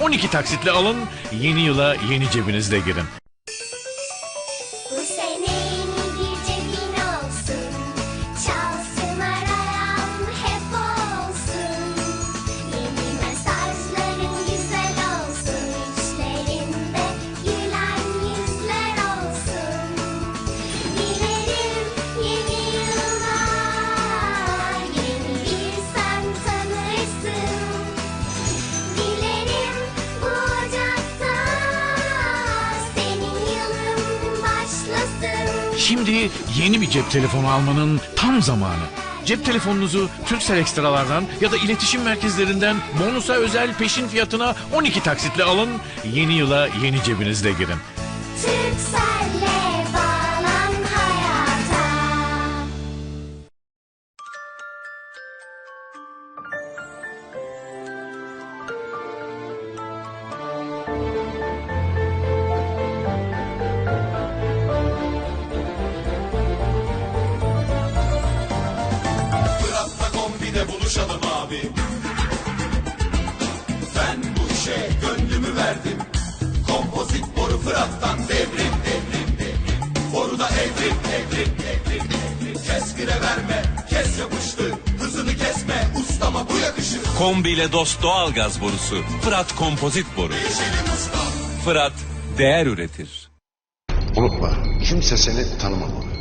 12 taksitle alın. Yeni yıla yeni cebinizle girin. Şimdi yeni bir cep telefonu almanın tam zamanı. Cep telefonunuzu Turkcell ekstralardan ya da iletişim merkezlerinden bonusa özel peşin fiyatına 12 taksitle alın. Yeni yıla yeni cebinizle girin. Türkcell'le gire verme kes yapıştı Hızını kesme ustama bu yakışır Kombi ile dost doğal gaz borusu. Fırat kompozit boru. Değişelim usta Fırat değer üretir. Unutma, kimse seni tanımamalı.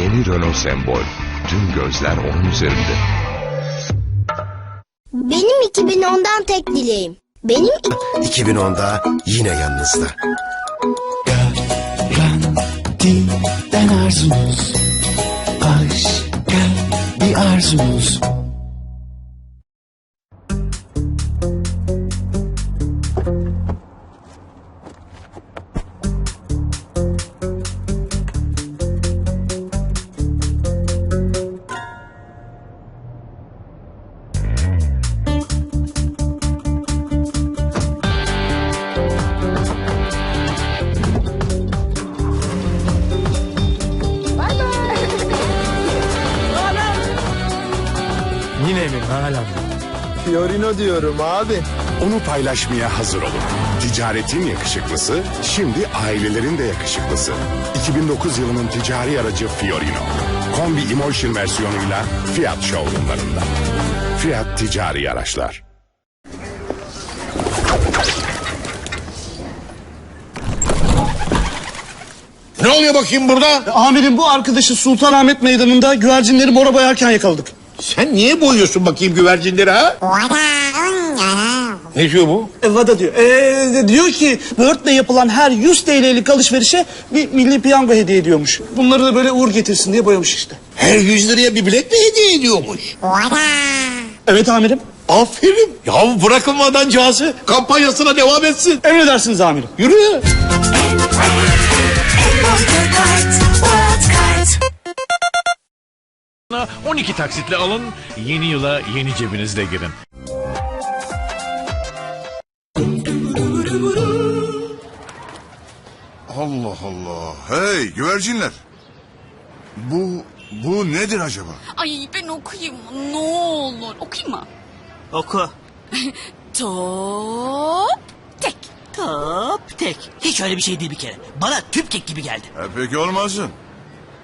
Yeni Renault Sembol. Tüm gözler onun üzerinde. Benim 2010'dan tek dileğim. Benim 2010'da yine yanınızda. Garanti'den arzunuz. Başka bir arzunuz. Fiorino diyorum abi. Onu paylaşmaya hazır olun. Ticaretin yakışıklısı, şimdi ailelerin de yakışıklısı. 2009 yılının ticari aracı Fiorino. Kombi Emotion versiyonuyla Fiat showroomlarında. Fiat Ticari Araçlar. Ne oluyor bakayım burada? Amirim bu arkadaşı Sultanahmet Meydanı'nda güvercinleri mora boyarken yakaladık. Sen niye boyuyorsun bakayım güvercinleri ha? Ne diyor bu? E, Vada diyor. E, diyor ki Word'le yapılan her 100 TL'lik alışverişe bir milli piyango hediye ediyormuş. Bunları da böyle uğur getirsin diye boyamış işte. Her 100 liraya bir bilet mi hediye ediyormuş? Evet amirim. Aferin. Ya bırakın adamcağızı. Kampanyasına devam etsin. Emredersiniz amirim. Yürü. 12 taksitle alın. Yeni yıla yeni cebinizle girin. Allah Allah. Hey güvercinler. Bu bu nedir acaba? Ay ben okuyayım mı? Ne olur. Okuyayım mı? Oku. Top tek. Top tek. Hiç öyle bir şey değil bir kere. Bana tüp kek gibi geldi. E, peki olmasın.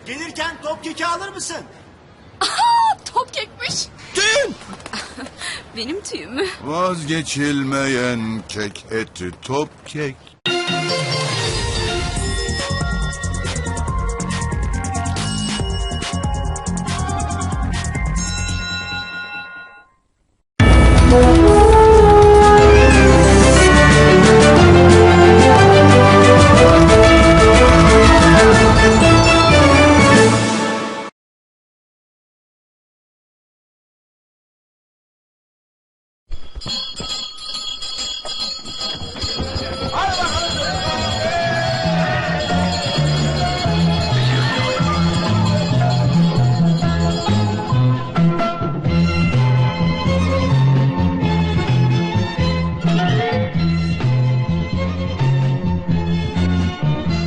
Gelirken top keki alır mısın? Kekmiş. Tüm. Benim tüyüm mü? Vazgeçilmeyen kek eti top kek. Müzik